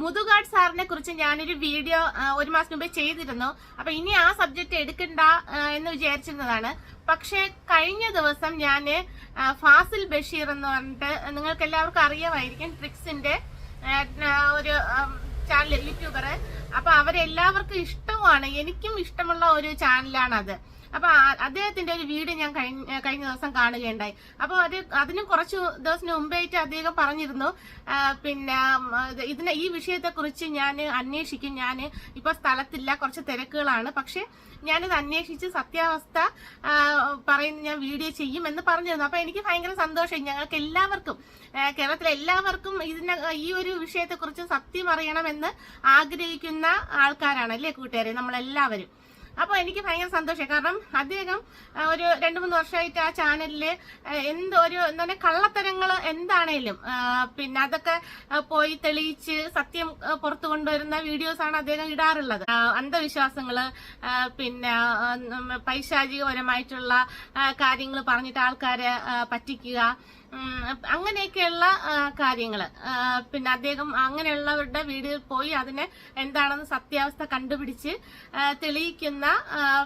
മുതുകാട് സാറിനെ കുറിച്ച് ഞാനൊരു വീഡിയോ ഒരു മാസം മുമ്പേ ചെയ്തിരുന്നു. അപ്പൊ ഇനി ആ സബ്ജക്ട് എടുക്കണ്ട എന്ന് വിചാരിച്ചിരുന്നതാണ്. പക്ഷേ കഴിഞ്ഞ ദിവസം ഞാൻ ഫാസിൽ ബഷീർ എന്ന് പറഞ്ഞിട്ട് നിങ്ങൾക്ക് എല്ലാവർക്കും അറിയാമായിരിക്കും ട്രിക്സിന്റെ ഒരു ചാനൽ യൂട്യൂബർ അപ്പൊ അവരെല്ലാവർക്കും ഇഷ്ടമാണ് എനിക്കും ഇഷ്ടമുള്ള ഒരു ചാനലാണ് അത് അപ്പൊ അദ്ദേഹത്തിന്റെ ഒരു വീട് ഞാൻ കഴിഞ്ഞ ദിവസം കാണുകയുണ്ടായി. അപ്പൊ അത് അതിനും കുറച്ച് ദിവസത്തിന് മുമ്പായിട്ട് അദ്ദേഹം പറഞ്ഞിരുന്നു പിന്നെ ഇതിനെ ഈ വിഷയത്തെ കുറിച്ച് ഞാൻ അന്വേഷിക്കും. ഞാൻ ഇപ്പൊ സ്ഥലത്തില്ല കുറച്ച് തിരക്കുകളാണ്. പക്ഷെ ഞാനിത് അന്വേഷിച്ച് സത്യാവസ്ഥ പറയുന്ന ഞാൻ വീഡിയോ ചെയ്യും എന്ന് പറഞ്ഞിരുന്നു. അപ്പൊ എനിക്ക് ഭയങ്കര സന്തോഷം ഞങ്ങൾക്ക് എല്ലാവർക്കും കേരളത്തിലെ എല്ലാവർക്കും ഇതിനെ ഈ ഒരു വിഷയത്തെ കുറിച്ച് സത്യം അറിയണമെന്ന് ആഗ്രഹിക്കുന്ന ആൾക്കാരാണ് അല്ലേ കൂട്ടുകാരെ? നമ്മളെല്ലാവരും. അപ്പോൾ എനിക്ക് ഭയങ്കര സന്തോഷം. കാരണം അദ്ദേഹം ഒരു രണ്ട് മൂന്ന് വർഷമായിട്ട് ആ ചാനലിൽ എന്ത് ഒരു എന്താ പറയുക കള്ളത്തരങ്ങൾ എന്താണേലും പിന്നെ അതൊക്കെ പോയി തെളിയിച്ച് സത്യം പുറത്തു കൊണ്ടുവരുന്ന വീഡിയോസാണ് അദ്ദേഹം ഇടാറുള്ളത്. അന്ധവിശ്വാസങ്ങൾ പിന്നെ പൈശാചികപരമായിട്ടുള്ള കാര്യങ്ങൾ പറഞ്ഞിട്ട് ആൾക്കാരെ പറ്റിക്കുക. അങ്ങനെയൊക്കെയുള്ള കാര്യങ്ങൾ പിന്നെ അദ്ദേഹം അങ്ങനെയുള്ളവരുടെ വീടുകളിൽ പോയി അതിനെ എന്താണെന്ന് സത്യാവസ്ഥ കണ്ടുപിടിച്ച് തെളിയിക്കുന്ന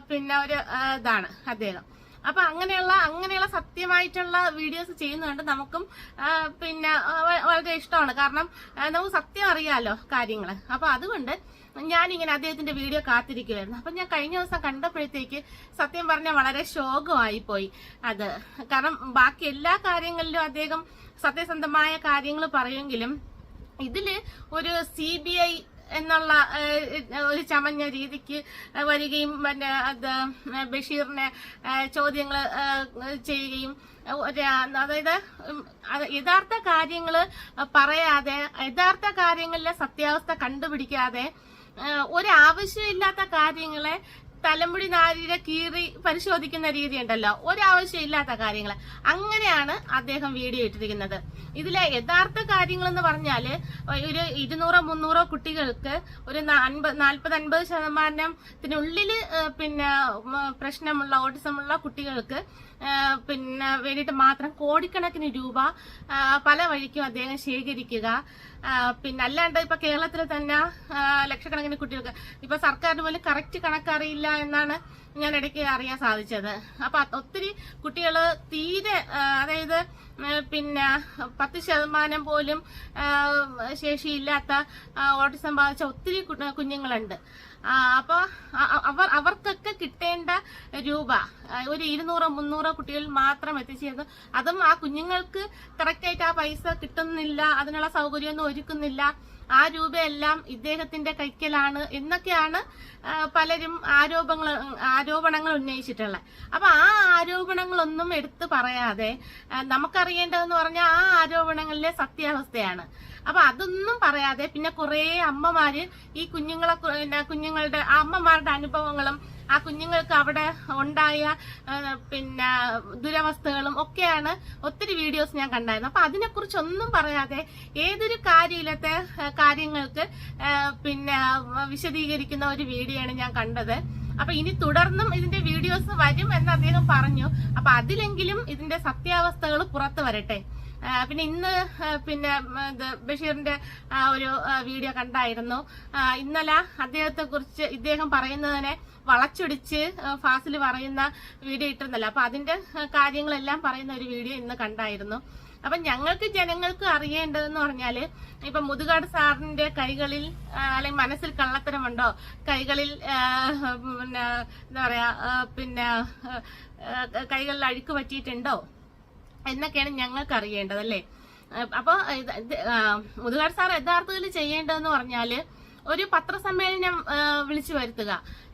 പിന്നെ ഒരു ഇതാണ് അദ്ദേഹം. അപ്പൊ അങ്ങനെയുള്ള അങ്ങനെയുള്ള സത്യമായിട്ടുള്ള വീഡിയോസ് ചെയ്യുന്നതുകൊണ്ട് നമുക്കും പിന്നെ വളരെ ഇഷ്ടമാണ്. കാരണം നമുക്ക് സത്യം അറിയാലോ കാര്യങ്ങൾ അപ്പൊ അതുകൊണ്ട് ഞാനിങ്ങനെ അദ്ദേഹത്തിന്റെ വീഡിയോ കാത്തിരിക്കുമായിരുന്നു അപ്പൊ ഞാൻ കഴിഞ്ഞ ദിവസം കണ്ടപ്പോഴത്തേക്ക് സത്യം പറഞ്ഞാൽ വളരെ ശോകമായി പോയി അത്. കാരണം ബാക്കി എല്ലാ കാര്യങ്ങളിലും അദ്ദേഹം സത്യസന്ധമായ കാര്യങ്ങൾ പറയുമെങ്കിലും ഇതിൽ ഒരു സി ബി ഐ എന്നുള്ള ഒരു ചമഞ്ഞ രീതിക്ക് വരികയും പിന്നെ അത് ബഷീറിനെ ചോദ്യങ്ങൾ ചെയ്യുകയും അതായത് യഥാർത്ഥ കാര്യങ്ങൾ പറയാതെ യഥാർത്ഥ കാര്യങ്ങളിലെ സത്യാവസ്ഥ കണ്ടുപിടിക്കാതെ ഒരു ആവശ്യമില്ലാത്ത കാര്യങ്ങളെ തലമുടി നാരിയുടെ കീറി പരിശോധിക്കുന്ന രീതി ഉണ്ടല്ലോ. ഒരാവശ്യമില്ലാത്ത കാര്യങ്ങൾ. അങ്ങനെയാണ് അദ്ദേഹം വീഡിയോ ഇട്ടിരിക്കുന്നത്. ഇതിലെ യഥാർത്ഥ കാര്യങ്ങൾ എന്ന് പറഞ്ഞാൽ ഒരു ഇരുന്നൂറോ മുന്നൂറോ കുട്ടികൾക്ക് ഒരു അൻപത് നാൽപ്പത് അൻപത് ശതമാനത്തിനുള്ളിൽ പിന്നെ പ്രശ്നമുള്ള ഓട്ടിസമുള്ള കുട്ടികൾക്ക് പിന്നെ വേണ്ടിയിട്ട് മാത്രം കോടിക്കണക്കിന് രൂപ പല വഴിക്കും അദ്ദേഹം ശേഖരിക്കുക. പിന്നെ അല്ലാണ്ട് ഇപ്പൊ കേരളത്തിൽ തന്നെ ലക്ഷക്കണക്കിന് കുട്ടികൾക്ക് ഇപ്പൊ സർക്കാരിന് പോലും കറക്റ്റ് കണക്കറിയില്ല. എന്നാണ് ഞാൻ ഇടയ്ക്ക് അറിയാൻ സാധിച്ചത്. അപ്പൊ ഒത്തിരി കുട്ടികൾ തീരെ അതായത് പിന്നെ പത്ത് ശതമാനം പോലും ശേഷിയില്ലാത്ത ഓട്ടിസം ബാധിച്ച ഒത്തിരി കുഞ്ഞുങ്ങളുണ്ട്. അപ്പോൾ അവർ അവർക്കൊക്കെ കിട്ടേണ്ട രൂപ ഒരു ഇരുന്നൂറോ മുന്നൂറോ കുട്ടികൾ മാത്രം എത്തിച്ചേർന്നു അതും ആ കുഞ്ഞുങ്ങൾക്ക് കറക്റ്റായിട്ട് ആ പൈസ കിട്ടുന്നില്ല അതിനുള്ള സൗകര്യമൊന്നും ഒരുക്കുന്നില്ല. ആ രൂപയെല്ലാം ഇദ്ദേഹത്തിന്റെ കൈക്കലാണ് എന്നൊക്കെയാണ് പലരും ആരോപങ്ങൾ ആരോപണങ്ങൾ ഉന്നയിച്ചിട്ടുള്ളത്. അപ്പൊ ആ ആരോപണങ്ങളൊന്നും എടുത്തു പറയാതെ നമുക്കറിയേണ്ടതെന്ന് പറഞ്ഞാൽ ആ ആരോപണങ്ങളിലെ സത്യാവസ്ഥയാണ്. അപ്പൊ അതൊന്നും പറയാതെ പിന്നെ കുറെ അമ്മമാര് ഈ കുഞ്ഞുങ്ങളെ കുഞ്ഞുങ്ങളുടെ അമ്മമാരുടെ അനുഭവങ്ങളും ആ കുഞ്ഞുങ്ങൾക്ക് അവിടെ ഉണ്ടായ പിന്നെ ദുരവസ്ഥകളും ഒക്കെയാണ് ഒത്തിരി വീഡിയോസ് ഞാൻ കണ്ടായിരുന്നു അപ്പൊ അതിനെക്കുറിച്ചൊന്നും പറയാതെ ഏതൊരു കാര്യത്തെ കാര്യങ്ങൾക്ക് പിന്നെ വിശദീകരിക്കുന്ന ഒരു വീഡിയോ ആണ് ഞാൻ കണ്ടത്. അപ്പൊ ഇനി തുടർന്നും ഇതിന്റെ വീഡിയോസ് വരും എന്ന് അദ്ദേഹം പറഞ്ഞു. അപ്പൊ അതിലെങ്കിലും ഇതിന്റെ സത്യാവസ്ഥകൾ പുറത്തു വരട്ടെ. പിന്നെ ഇന്ന് പിന്നെ ഇത് ബഷീറിന്റെ ഒരു വീഡിയോ കണ്ടായിരുന്നു. ഇന്നലെ അദ്ദേഹത്തെ കുറിച്ച് ഇദ്ദേഹം പറയുന്നതിനെ വളച്ചൊടിച്ച് ഫാസിൽ പറയുന്ന വീഡിയോ ഇട്ടിരുന്നല്ലോ. അപ്പൊ അതിന്റെ കാര്യങ്ങളെല്ലാം പറയുന്ന ഒരു വീഡിയോ ഇന്ന് കണ്ടായിരുന്നു. അപ്പൊ ഞങ്ങൾക്ക് ജനങ്ങൾക്ക് അറിയേണ്ടതെന്ന് പറഞ്ഞാൽ ഇപ്പൊ മുതുകാട് സാറിന്റെ കൈകളിൽ അല്ലെങ്കിൽ മനസ്സിൽ കള്ളത്തരമുണ്ടോ? കൈകളിൽ പിന്നെ എന്താ പറയാ പിന്നെ കൈകളിൽ അഴുക്ക് പറ്റിയിട്ടുണ്ടോ? എന്നൊക്കെയാണ് ഞങ്ങൾക്ക് അറിയേണ്ടത് അല്ലേ? അപ്പൊ ഇത് ഇത്, ആ, മുതുകാട് സാർ യഥാർത്ഥത്തിൽ ചെയ്യേണ്ടതെന്ന് പറഞ്ഞാൽ ഒരു പത്രസമ്മേളനം വിളിച്ചു വരുത്തുക.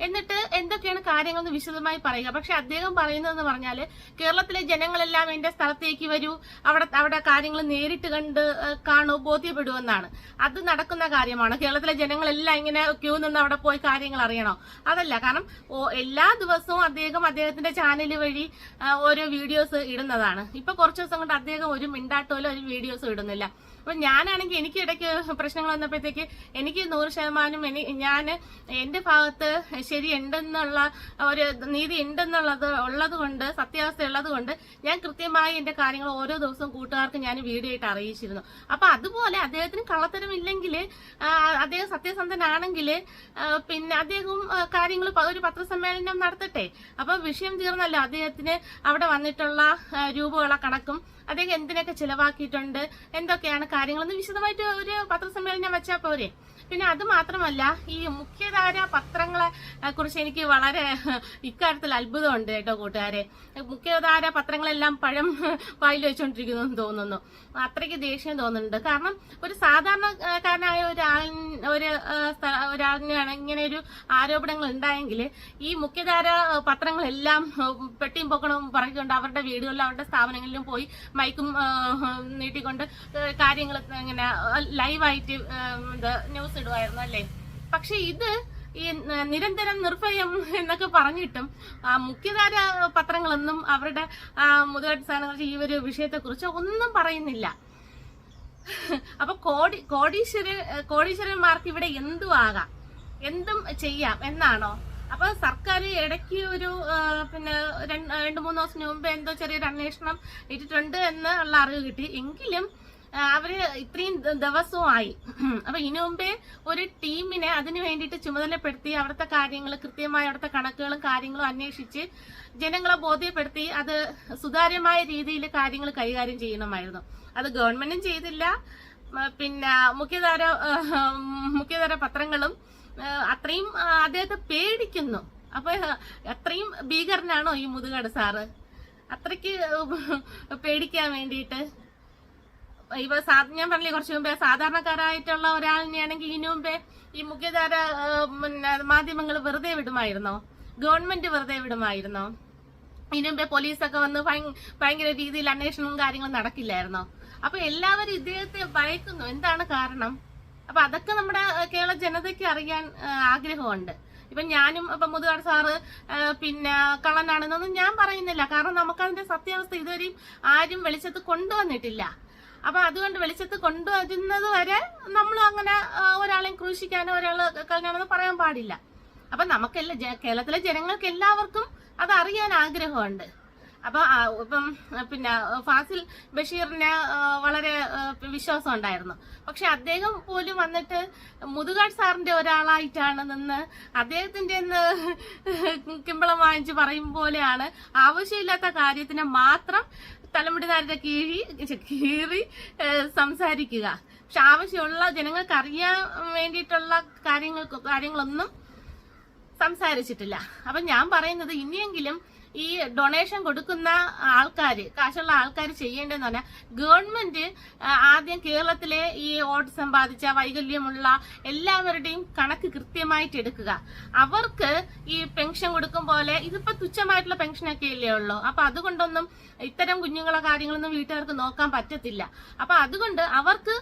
എന്നിട്ട് എന്തൊക്കെയാണ് കാര്യങ്ങളെന്ന് വിശദമായി പറയുക. പക്ഷെ അദ്ദേഹം പറയുന്നതെന്ന് പറഞ്ഞാൽ കേരളത്തിലെ ജനങ്ങളെല്ലാം എന്റെ സ്ഥലത്തേക്ക് വരൂ. അവിടെ അവിടെ കാര്യങ്ങൾ നേരിട്ട് കണ്ട് കാണൂ കാണൂ ബോധ്യപ്പെടുമെന്നാണ്. അത് നടക്കുന്ന കാര്യമാണ്. കേരളത്തിലെ ജനങ്ങളെല്ലാം ഇങ്ങനെ ക്യൂ നിന്ന് അവിടെ പോയി കാര്യങ്ങൾ അറിയണോ? അതല്ല. കാരണം എല്ലാ ദിവസവും അദ്ദേഹം അദ്ദേഹത്തിന്റെ ചാനൽ വഴി ഓരോ വീഡിയോസ് ഇടുന്നതാണ്. ഇപ്പൊ കുറച്ച് ദിവസം കൊണ്ട് അദ്ദേഹം ഒരു മിണ്ടാട്ടോലോ ഒരു വീഡിയോസും ഇടുന്നില്ല. അപ്പൊ ഞാനാണെങ്കിൽ എനിക്ക് ഇടയ്ക്ക് പ്രശ്നങ്ങൾ വന്നപ്പോഴത്തേക്ക് എനിക്ക് നൂറ് ശതമാനം എനി ഞാൻ എന്റെ ഭാഗത്ത് ശരിയുണ്ടെന്നുള്ള ഒരു നീതി ഉണ്ടെന്നുള്ളത് ഉള്ളത് കൊണ്ട് സത്യാവസ്ഥ ഉള്ളത് കൊണ്ട് ഞാൻ കൃത്യമായി എന്റെ കാര്യങ്ങൾ ഓരോ ദിവസവും കൂട്ടുകാർക്ക് ഞാൻ വീഡിയോ ആയിട്ട് അറിയിച്ചിരുന്നു. അപ്പൊ അതുപോലെ അദ്ദേഹത്തിന് കള്ളത്തരമില്ലെങ്കിൽ അദ്ദേഹം സത്യസന്ധനാണെങ്കിൽ പിന്നെ അദ്ദേഹവും കാര്യങ്ങൾ ഒരു പത്രസമ്മേളനം നടത്തട്ടെ. അപ്പൊ വിഷയം തീർന്നല്ലോ അദ്ദേഹത്തിന് അവിടെ വന്നിട്ടുള്ള രൂപകളെ കണക്കും അദ്ദേഹം എന്തിനൊക്കെ ചിലവാക്കിയിട്ടുണ്ട്? എന്തൊക്കെയാണ് കാര്യങ്ങളെന്ന് വിശദമായിട്ട് ഒരു പത്രസമ്മേളനം വെച്ചാൽ പോരെ. പിന്നെ അത് മാത്രമല്ല ഈ മുഖ്യധാര പത്രങ്ങളെ കുറിച്ച് എനിക്ക് വളരെ ഇക്കാര്യത്തിൽ അത്ഭുതമുണ്ട് കേട്ടോ കൂട്ടുകാരെ. മുഖ്യധാര പത്രങ്ങളെല്ലാം പഴം വായിൽ വെച്ചുകൊണ്ടിരിക്കുന്നു എന്ന് തോന്നുന്നു. അത്രയ്ക്ക് ദേഷ്യം തോന്നുന്നുണ്ട്. കാരണം ഒരു സാധാരണക്കാരനായ ഒരാൾ ഒരു ഒരാളിനാണ് ഇങ്ങനെ ഒരു ആരോപണങ്ങൾ ഉണ്ടായെങ്കിൽ ഈ മുഖ്യധാര പത്രങ്ങളെല്ലാം പെട്ടിയും പൊക്കണവും പറഞ്ഞുകൊണ്ട് അവരുടെ വീടുകളിലും അവരുടെ സ്ഥാപനങ്ങളിലും പോയി മൈക്കും നീട്ടിക്കൊണ്ട് കാര്യങ്ങൾ ഇങ്ങനെ ലൈവായിട്ട് ന്യൂസ് ഇടുമായിരുന്നു അല്ലേ പക്ഷെ ഇത് ഈ നിരന്തരം നിർഭയം എന്നൊക്കെ പറഞ്ഞിട്ടും മുഖ്യധാര പത്രങ്ങളൊന്നും അവരുടെ മുതലായിട്ട് സ്ഥാനങ്ങൾ ഈ ഒരു വിഷയത്തെക്കുറിച്ച് ഒന്നും പറയുന്നില്ല. അപ്പൊ കോടി കോടീശ്വര കോടീശ്വരന്മാർക്ക് ഇവിടെ എന്തും ആകാം എന്തും ചെയ്യാം എന്നാണോ? അപ്പൊ സർക്കാർ ഇടയ്ക്ക് ഒരു പിന്നെ രണ്ട് മൂന്ന് ദിവസം മുമ്പ് എന്തോ ചെറിയൊരു അന്വേഷണം ഇട്ടിട്ടുണ്ട് എന്ന് ഉള്ള അറിവ് കിട്ടി. എങ്കിലും അവർ ഇത്രയും ദിവസവും ആയി അപ്പൊ ഇതിനു മുമ്പേ ഒരു ടീമിനെ അതിനു വേണ്ടിയിട്ട് ചുമതലപ്പെടുത്തി അവിടുത്തെ കാര്യങ്ങൾ കൃത്യമായി അവിടുത്തെ കണക്കുകളും കാര്യങ്ങളും അന്വേഷിച്ച് ജനങ്ങളെ ബോധ്യപ്പെടുത്തി അത് സുതാര്യമായ രീതിയിൽ കാര്യങ്ങൾ കൈകാര്യം ചെയ്യണമായിരുന്നു. അത് ഗവൺമെന്റും ചെയ്തില്ല. പിന്നെ മുഖ്യധാര മുഖ്യധാര പത്രങ്ങളും അത്രയും അദ്ദേഹത്തെ പേടിക്കുന്നു. അപ്പൊ അത്രയും ഭീകരനാണോ ഈ മുതുകാട് സാറ്? അത്രയ്ക്ക് പേടിക്കാൻ വേണ്ടിയിട്ട്? ഇപ്പൊ ഞാൻ പറഞ്ഞില്ലേ കുറച്ചു മുമ്പേ സാധാരണക്കാരായിട്ടുള്ള ഒരാളിനെയാണെങ്കിൽ ഇതിനു മുമ്പേ ഈ മുഖ്യധാര മാധ്യമങ്ങൾ വെറുതെ വിടുമായിരുന്നോ? ഗവൺമെന്റ് വെറുതെ വിടുമായിരുന്നോ? ഇതിനു മുമ്പേ പോലീസൊക്കെ വന്ന് ഭയങ്ക- ഭയങ്കര രീതിയിൽ അന്വേഷണവും കാര്യങ്ങളും നടക്കില്ലായിരുന്നോ? അപ്പൊ എല്ലാവരും ഇദ്ദേഹത്തെ ഭയക്കുന്നു. എന്താണ് കാരണം? അപ്പൊ അതൊക്കെ നമ്മുടെ കേരള ജനതയ്ക്ക് അറിയാൻ ആഗ്രഹമുണ്ട്. ഇപ്പൊ ഞാനും ഇപ്പൊ മുതുകാട് സാറ് പിന്നെ കള്ളനാണെന്നൊന്നും ഞാൻ പറയുന്നില്ല. കാരണം നമുക്കതിന്റെ സത്യാവസ്ഥ ഇതുവരെയും ആരും വെളിച്ചത്ത് കൊണ്ടുവന്നിട്ടില്ല. അപ്പൊ അതുകൊണ്ട് വെളിച്ചത്ത് കൊണ്ടുവരുന്നത് വരെ നമ്മൾ അങ്ങനെ ഒരാളെയും ക്രൂശിക്കാനോ ഒരാളെ കളഞ്ഞാണെന്ന് പറയാൻ പാടില്ല. അപ്പൊ നമുക്കെല്ലാം കേരളത്തിലെ ജനങ്ങൾക്ക് എല്ലാവർക്കും അത് അറിയാൻ ആഗ്രഹമുണ്ട്. അപ്പൊ ഇപ്പം പിന്നെ ഫാസിൽ ബഷീറിന് വളരെ വിശ്വാസം ഉണ്ടായിരുന്നു പക്ഷെ അദ്ദേഹം പോലും വന്നിട്ട് മുതുകാട് സാറിന്റെ ഒരാളായിട്ടാണ് നിന്ന് അദ്ദേഹത്തിന്റെ കിമ്പളം വാങ്ങിച്ച് പറയും പോലെയാണ് ആവശ്യമില്ലാത്ത കാര്യത്തിന് മാത്രം തലമുടിനാരുടെ കീഴി കീറി സംസാരിക്കുക. പക്ഷെ ആവശ്യമുള്ള ജനങ്ങൾക്ക് അറിയാൻ വേണ്ടിയിട്ടുള്ള കാര്യങ്ങൾ കാര്യങ്ങളൊന്നും സംസാരിച്ചിട്ടില്ല. അപ്പൊ ഞാൻ പറയുന്നത് ഇനിയെങ്കിലും ഈ ഡൊണേഷൻ കൊടുക്കുന്ന ആൾക്കാർ കാശുള്ള ആൾക്കാർ ചെയ്യേണ്ടതെന്ന് പറഞ്ഞാൽ ഗവൺമെന്റ് ആദ്യം കേരളത്തിലെ ഈ വോട്ട് സമ്പാദിച്ച വൈകല്യമുള്ള എല്ലാവരുടെയും കണക്ക് കൃത്യമായിട്ട് എടുക്കുക. അവർക്ക് ഈ പെൻഷൻ കൊടുക്കും പോലെ ഇതിപ്പോ തുച്ഛമായിട്ടുള്ള പെൻഷനൊക്കെ അല്ലേ ഉള്ളൂ. അപ്പൊ അതുകൊണ്ടൊന്നും ഇത്തരം കുഞ്ഞുങ്ങളെ കാര്യങ്ങളൊന്നും വീട്ടുകാർക്ക് നോക്കാൻ പറ്റത്തില്ല. അപ്പൊ അതുകൊണ്ട് അവർക്ക്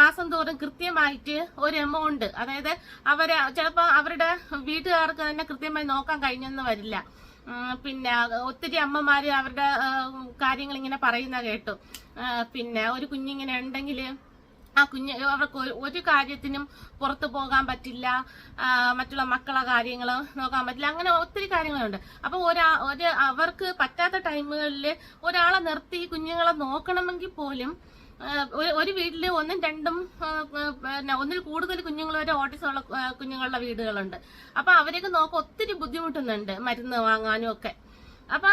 മാസം തോറും കൃത്യമായിട്ട് ഒരു എമൗണ്ട് അതായത് അവരെ ചിലപ്പോൾ അവരുടെ വീട്ടുകാർക്ക് തന്നെ കൃത്യമായി നോക്കാൻ കഴിഞ്ഞെന്ന് വരില്ല. പിന്നെ ഒത്തിരി അമ്മമാര് അവരുടെ കാര്യങ്ങൾ ഇങ്ങനെ പറയുന്ന കേട്ടു. പിന്നെ ഒരു കുഞ്ഞിങ്ങനെ ഉണ്ടെങ്കിൽ ആ കുഞ്ഞ് അവർക്ക് ഒരു- കാര്യത്തിനും പുറത്തു പോകാൻ പറ്റില്ല. മറ്റുള്ള മക്കളെ കാര്യങ്ങൾ നോക്കാൻ പറ്റില്ല. അങ്ങനെ ഒത്തിരി കാര്യങ്ങളുണ്ട്. അപ്പൊ ഒരാ ഒരു അവർക്ക് പറ്റാത്ത ടൈമുകളിൽ ഒരാളെ നിർത്തി കുഞ്ഞുങ്ങളെ നോക്കണമെങ്കിൽ പോലും ഒരു- വീട്ടിൽ ഒന്നും രണ്ടും ഒന്നിൽ കൂടുതൽ കുഞ്ഞുങ്ങൾ വരെ ഓട്ടിസം ഉള്ള കുഞ്ഞുങ്ങളുടെ വീടുകളുണ്ട്. അപ്പൊ അവരെയൊക്കെ നോക്കാൻ ഒത്തിരി ബുദ്ധിമുട്ടുന്നുണ്ട് മരുന്ന് വാങ്ങാനും ഒക്കെ. അപ്പൊ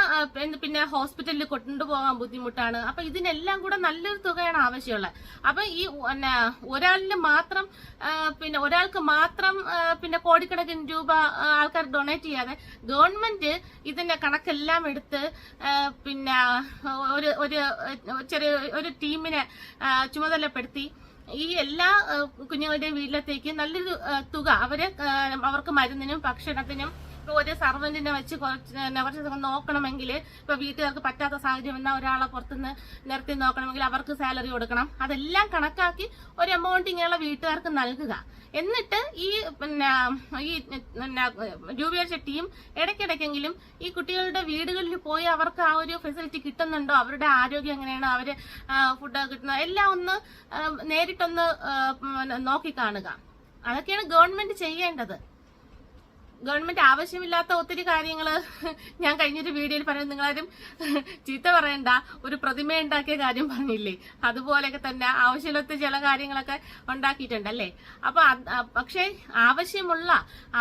പിന്നെ- ഹോസ്പിറ്റലിൽ കൊണ്ടുപോകാൻ ബുദ്ധിമുട്ടാണ്. അപ്പൊ ഇതിനെല്ലാം കൂടെ നല്ലൊരു തുകയാണ് ആവശ്യമുള്ളത്. അപ്പൊ ഈ പിന്നെ ഒരാളിന് മാത്രം പിന്നെ ഒരാൾക്ക് മാത്രം പിന്നെ കോടിക്കണക്കിന് രൂപ ആൾക്കാർ ഡൊണേറ്റ് ചെയ്യാതെ ഗവൺമെന്റ് ഇതിന്റെ കണക്കെല്ലാം എടുത്ത് പിന്നെ ഒരു ഒരു ചെറിയ ഒരു ടീമിനെ ചുമതലപ്പെടുത്തി ഈ എല്ലാ കുഞ്ഞുങ്ങളുടെയും വീട്ടിലത്തേക്ക് നല്ലൊരു തുക അവരെ അവർക്ക് മരുന്നിനും ഭക്ഷണത്തിനും ഒരു സർവന്റിനെ വെച്ച് കുറച്ച് കുറച്ച് നോക്കണമെങ്കിൽ ഇപ്പൊ വീട്ടുകാർക്ക് പറ്റാത്ത സാഹചര്യം വന്നാൽ ഒരാളെ പുറത്തുനിന്ന് നിർത്തി നോക്കണമെങ്കിൽ അവർക്ക് സാലറി കൊടുക്കണം. അതെല്ലാം കണക്കാക്കി ഒരു എമൗണ്ട് ഇങ്ങനെയുള്ള വീട്ടുകാർക്ക് നൽകുക. എന്നിട്ട് ഈ പിന്നെ ഈ രൂപീകരിച്ച ടീം ഇടയ്ക്കിടയ്ക്കെങ്കിലും ഈ കുട്ടികളുടെ വീടുകളിൽ പോയി അവർക്ക് ആ ഒരു ഫെസിലിറ്റി കിട്ടുന്നുണ്ടോ? അവരുടെ ആരോഗ്യം എങ്ങനെയാണ്? അവർ ഫുഡ് കിട്ടുന്നത് എല്ലാം ഒന്ന് നേരിട്ടൊന്ന് നോക്കി കാണുക അതൊക്കെയാണ് ഗവൺമെന്റ് ചെയ്യേണ്ടത്. ഗവൺമെന്റ് ആവശ്യമില്ലാത്ത ഒത്തിരി കാര്യങ്ങൾ ഞാൻ കഴിഞ്ഞൊരു വീഡിയോയിൽ പറയുന്നത് നിങ്ങളാരും ചീത്ത പറയണ്ട ഒരു പ്രതിമ ഉണ്ടാക്കിയ കാര്യം പറഞ്ഞില്ലേ? അതുപോലെയൊക്കെ തന്നെ ആവശ്യമില്ലാത്ത ചില കാര്യങ്ങളൊക്കെ ഉണ്ടാക്കിയിട്ടുണ്ടല്ലേ അപ്പൊ പക്ഷേ ആവശ്യമുള്ള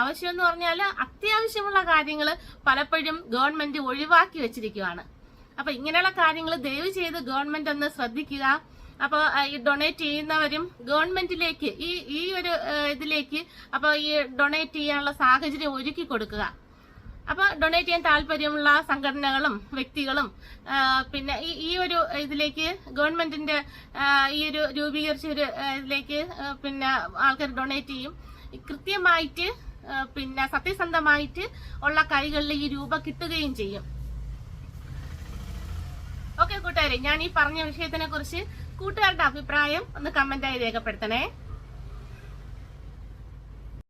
ആവശ്യം എന്ന് പറഞ്ഞാൽ അത്യാവശ്യമുള്ള കാര്യങ്ങൾ പലപ്പോഴും ഗവൺമെന്റ് ഒഴിവാക്കി വെച്ചിരിക്കുകയാണ് അപ്പൊ ഇങ്ങനെയുള്ള കാര്യങ്ങൾ ദയവ് ചെയ്ത് ഗവൺമെന്റ് ഒന്ന് ശ്രദ്ധിക്കുക. അപ്പൊ ഈ ഡൊണേറ്റ് ചെയ്യുന്നവരും ഗവൺമെന്റിലേക്ക് ഈ ഈ ഒരു ഇതിലേക്ക് അപ്പൊ ഈ ഡൊണേറ്റ് ചെയ്യാനുള്ള സാഹചര്യം ഒരുക്കി കൊടുക്കുക. അപ്പൊ ഡൊണേറ്റ് ചെയ്യാൻ താല്പര്യമുള്ള സംഘടനകളും വ്യക്തികളും പിന്നെ ഈ ഈ ഒരു ഇതിലേക്ക് ഗവൺമെന്റിന്റെ ഈ ഒരു രൂപീകരിച്ച ഒരു ഇതിലേക്ക് പിന്നെ ആൾക്കാർ ഡൊണേറ്റ് ചെയ്യും. കൃത്യമായിട്ട് പിന്നെ സത്യസന്ധമായിട്ട് ഉള്ള കൈകളിൽ ഈ രൂപ കിട്ടുകയും ചെയ്യും. ഓക്കെ കൂട്ടുകാരെ ഞാൻ ഈ പറഞ്ഞ വിഷയത്തിനെ കുറിച്ച് കൂട്ടുകാരുടെ അഭിപ്രായം ഒന്ന് കമന്റായി രേഖപ്പെടുത്തണേ.